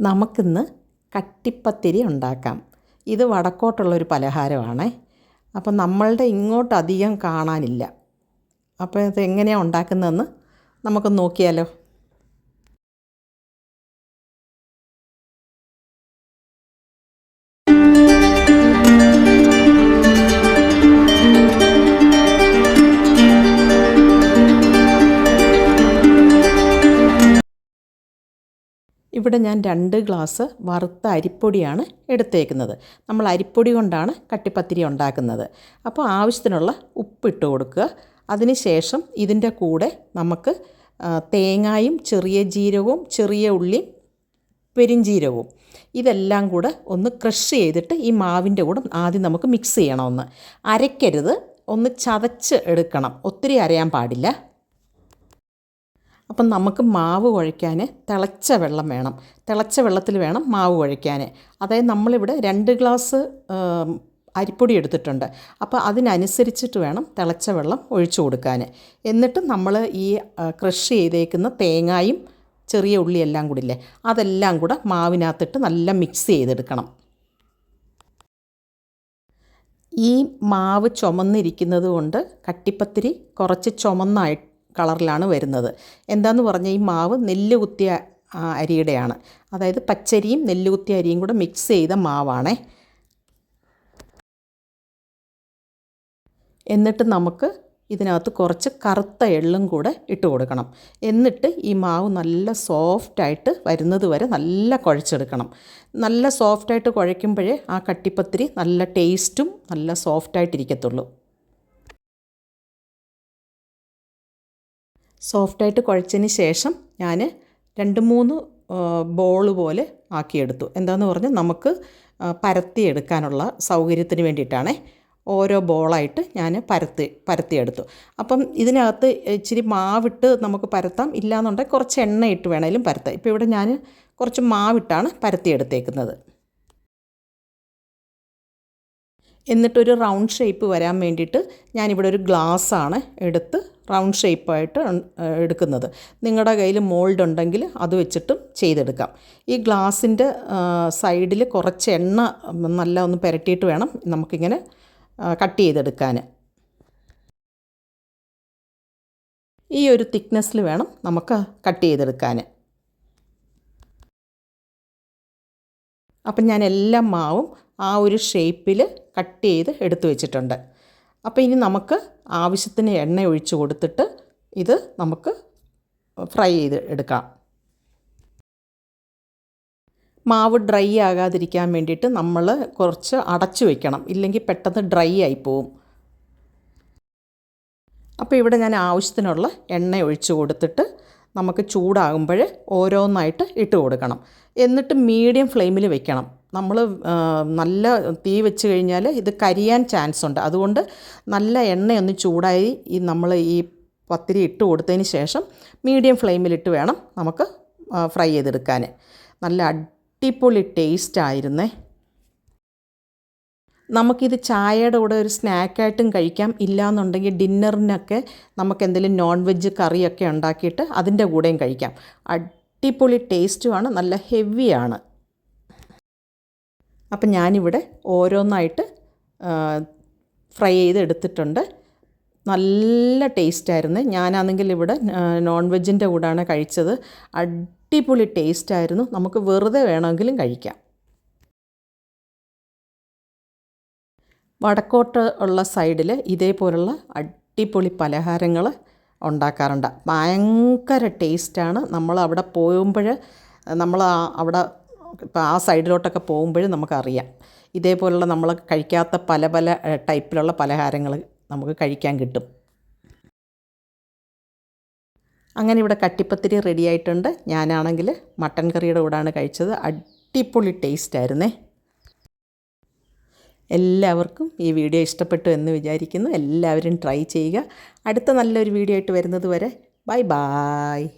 നമുക്കിന്ന് കട്ടിപ്പത്തിരി ഉണ്ടാക്കാം. ഇത് വടക്കോട്ടുള്ളൊരു പലഹാരമാണ്. അപ്പം നമ്മളുടെ ഇങ്ങോട്ട് അധികം കാണാനില്ല. അപ്പോൾ ഇത് എങ്ങനെയാണ് ഉണ്ടാക്കുന്നതെന്ന് നമുക്ക് നോക്കിയാലോ? ഇവിടെ ഞാൻ രണ്ട് ഗ്ലാസ് വറുത്ത അരിപ്പൊടിയാണ് എടുത്തേക്കുന്നത്. നമ്മൾ അരിപ്പൊടി കൊണ്ടാണ് കട്ടിപ്പത്തിരി ഉണ്ടാക്കുന്നത്. അപ്പോൾ ആവശ്യത്തിനുള്ള ഉപ്പിട്ട് കൊടുക്കുക. അതിന് ശേഷം ഇതിന്റെ കൂടെ നമുക്ക് തേങ്ങായും ചെറിയ ജീരകവും ചെറിയ ഉള്ളിയും പെരിഞ്ജീരകവും ഇതെല്ലാം കൂടെ ഒന്ന് ക്രഷ് ചെയ്തിട്ട് ഈ മാവിന്റെ കൂടെ ആദ്യം നമുക്ക് മിക്സ് ചെയ്യണം ഒന്ന് അരയ്ക്കരുത്. ഒന്ന് ചതച്ച് എടുക്കണം. ഒത്തിരി അരയാൻ പാടില്ല. അപ്പം നമുക്ക് മാവ് കുഴയ്ക്കാൻ തിളച്ച വെള്ളം വേണം. തിളച്ച വെള്ളത്തിൽ വേണം മാവ് കുഴയ്ക്കാൻ. അതായത് നമ്മളിവിടെ രണ്ട് ഗ്ലാസ് അരിപ്പൊടി എടുത്തിട്ടുണ്ട്. അപ്പോൾ അതിനനുസരിച്ചിട്ട് വേണം തിളച്ച വെള്ളം ഒഴിച്ചു കൊടുക്കാൻ. എന്നിട്ട് നമ്മൾ ഈ ക്രഷ് ചെയ്തേക്കുന്ന തേങ്ങായും ചെറിയ ഉള്ളി എല്ലാം കൂടി ഇല്ലേ അതെല്ലാം കൂടെ മാവിനകത്തിട്ട് നല്ല മിക്സ് ചെയ്തെടുക്കണം. ഈ മാവ് ചുമന്നിരിക്കുന്നത് കൊണ്ട് കട്ടിപ്പത്തിരി കുറച്ച് ചുമന്ന കളറിലാണ് വരുന്നത്. എന്താന്ന് പറഞ്ഞാൽ ഈ മാവ് നെല്ല് കുത്തിയ അരിയുടെയാണ്. അതായത് പച്ചരിയും നെല്ല് കുത്തിയ അരിയും കൂടെ മിക്സ് ചെയ്ത മാവാണ്. എന്നിട്ട് നമുക്ക് ഇതിനകത്ത് കുറച്ച് കറുത്ത എള്ളും കൂടെ ഇട്ട് കൊടുക്കണം. എന്നിട്ട് ഈ മാവ് നല്ല സോഫ്റ്റായിട്ട് വരുന്നത് വരെ നല്ല കുഴച്ചെടുക്കണം. നല്ല സോഫ്റ്റായിട്ട് കുഴയ്ക്കുമ്പോഴേ ആ കട്ടിപ്പത്തിരി നല്ല ടേസ്റ്റും നല്ല സോഫ്റ്റായിട്ടിരിക്കത്തുള്ളൂ സോഫ്റ്റായിട്ട് കുഴച്ചതിന് ശേഷം ഞാൻ രണ്ട് മൂന്ന് ബോൾ പോലെ ആക്കിയെടുത്തു. എന്താന്ന് പറഞ്ഞാൽ നമുക്ക് പരത്തിയെടുക്കാനുള്ള സൗകര്യത്തിന് വേണ്ടിയിട്ടാണേ ഓരോ ബോളായിട്ട് ഞാൻ പരത്തി പരത്തിയെടുത്തു. അപ്പം ഇതിനകത്ത് ഇച്ചിരി മാവിട്ട് നമുക്ക് പരത്താം. ഇല്ലാന്നുണ്ടെങ്കിൽ കുറച്ച് എണ്ണ ഇട്ട് വേണേലും പരത്താം. ഇപ്പോൾ ഇവിടെ ഞാൻ കുറച്ച് മാവിട്ടാണ് പരത്തിയെടുത്തേക്കുന്നത്. എന്നിട്ടൊരു റൗണ്ട് ഷേപ്പ് വരാൻ വേണ്ടിയിട്ട് ഞാനിവിടെ ഒരു ഗ്ലാസ്സാണ് എടുത്ത് റൗണ്ട് ഷേപ്പായിട്ട് എടുക്കുന്നത്. നിങ്ങളുടെ കയ്യിൽ മോൾഡ് ഉണ്ടെങ്കിൽ അത് വെച്ചിട്ടും ചെയ്തെടുക്കാം. ഈ ഗ്ലാസിന്റെ സൈഡിൽ കുറച്ച് എണ്ണ നല്ല ഒന്ന് പുരട്ടിയിട്ട് വേണം നമുക്കിങ്ങനെ കട്ട് ചെയ്തെടുക്കാൻ ഈ ഒരു തിക്നെസ്സിൽ വേണം നമുക്ക് കട്ട് ചെയ്തെടുക്കാൻ അപ്പം ഞാൻ എല്ലാ മാവും ആ ഒരു ഷേപ്പിൽ കട്ട് ചെയ്ത് എടുത്തു വെച്ചിട്ടുണ്ട്. അപ്പോൾ ഇനി നമുക്ക് ആവശ്യത്തിന് എണ്ണ ഒഴിച്ച് കൊടുത്തിട്ട് ഇത് നമുക്ക് ഫ്രൈ ചെയ്ത് എടുക്കാം. മാവ് ഡ്രൈ ആകാതിരിക്കാൻ വേണ്ടിയിട്ട് നമ്മൾ കുറച്ച് അടച്ചു വയ്ക്കണം ഇല്ലെങ്കിൽ പെട്ടെന്ന് ഡ്രൈ ആയി പോവും അപ്പോൾ ഇവിടെ ഞാൻ ആവശ്യത്തിനുള്ള എണ്ണ ഒഴിച്ച് കൊടുത്തിട്ട് നമുക്ക് ചൂടാകുമ്പോൾ ഓരോന്നായിട്ട് ഇട്ട് കൊടുക്കണം. എന്നിട്ട് മീഡിയം ഫ്ലെയിമിൽ വെക്കണം. നമ്മൾ നല്ല തീ വെച്ച് കഴിഞ്ഞാൽ ഇത് കരിയാൻ ചാൻസ് ഉണ്ട്. അതുകൊണ്ട് നല്ല എണ്ണയൊന്ന് ചൂടായി ഈ നമ്മൾ ഈ പത്തിരി ഇട്ട് കൊടുത്തതിന് ശേഷം മീഡിയം ഫ്ലെയിമിലിട്ട് വേണം നമുക്ക് ഫ്രൈ ചെയ്തെടുക്കാൻ നല്ല അടിപൊളി ടേസ്റ്റ് ആയിരുന്നേ. നമുക്കിത് ചായയുടെ കൂടെ ഒരു സ്നാക്കായിട്ടും കഴിക്കാം. ഇല്ലയെന്നുണ്ടെങ്കിൽ ഡിന്നറിനൊക്കെ നമുക്ക് എന്തെങ്കിലും നോൺ വെജ് കറിയൊക്കെ ഉണ്ടാക്കിയിട്ട് അതിന്റെ കൂടെയും കഴിക്കാം. അടിപൊളി ടേസ്റ്റുമാണ് നല്ല ഹെവിയാണ് അപ്പം ഞാനിവിടെ ഓരോന്നായിട്ട് ഫ്രൈ ചെയ്ത് എടുത്തിട്ടുണ്ട് നല്ല ടേസ്റ്റായിരുന്നു. ഞാനാണെങ്കിൽ ഇവിടെ നോൺ വെജിന്റെ കൂടെയാണ് കഴിച്ചത്. അടിപൊളി ടേസ്റ്റായിരുന്നു. നമുക്ക് വെറുതെ വേണമെങ്കിലും കഴിക്കാം. വടക്കോട്ട് ഉള്ള സൈഡിൽ ഇതേപോലുള്ള അടിപൊളി പലഹാരങ്ങൾ ഉണ്ടാക്കാറുണ്ട്. ഭയങ്കര ടേസ്റ്റാണ്. നമ്മൾ അവിടെ പോകുമ്പോൾ നമ്മൾ അവിടെ ഇപ്പോൾ ആ സൈഡിലോട്ടൊക്കെ പോകുമ്പോഴും നമുക്കറിയാം. ഇതേപോലുള്ള നമ്മൾ കഴിക്കാത്ത പല പല ടൈപ്പിലുള്ള പലഹാരങ്ങൾ നമുക്ക് കഴിക്കാൻ കിട്ടും. അങ്ങനെ ഇവിടെ കട്ടിപ്പത്തിരി റെഡി ആയിട്ടുണ്ട്. ഞാനാണെങ്കിൽ മട്ടൻ കറിയുടെ കൂടെയാണ് കഴിച്ചത്. അടിപൊളി ടേസ്റ്റ് ആയിരുന്നേ. എല്ലാവർക്കും ഈ വീഡിയോ ഇഷ്ടപ്പെട്ടു എന്ന് വിചാരിക്കുന്നു. എല്ലാവരും ട്രൈ ചെയ്യുക. അടുത്ത നല്ലൊരു വീഡിയോ ആയിട്ട് വരുന്നത് വരെ. Bye bye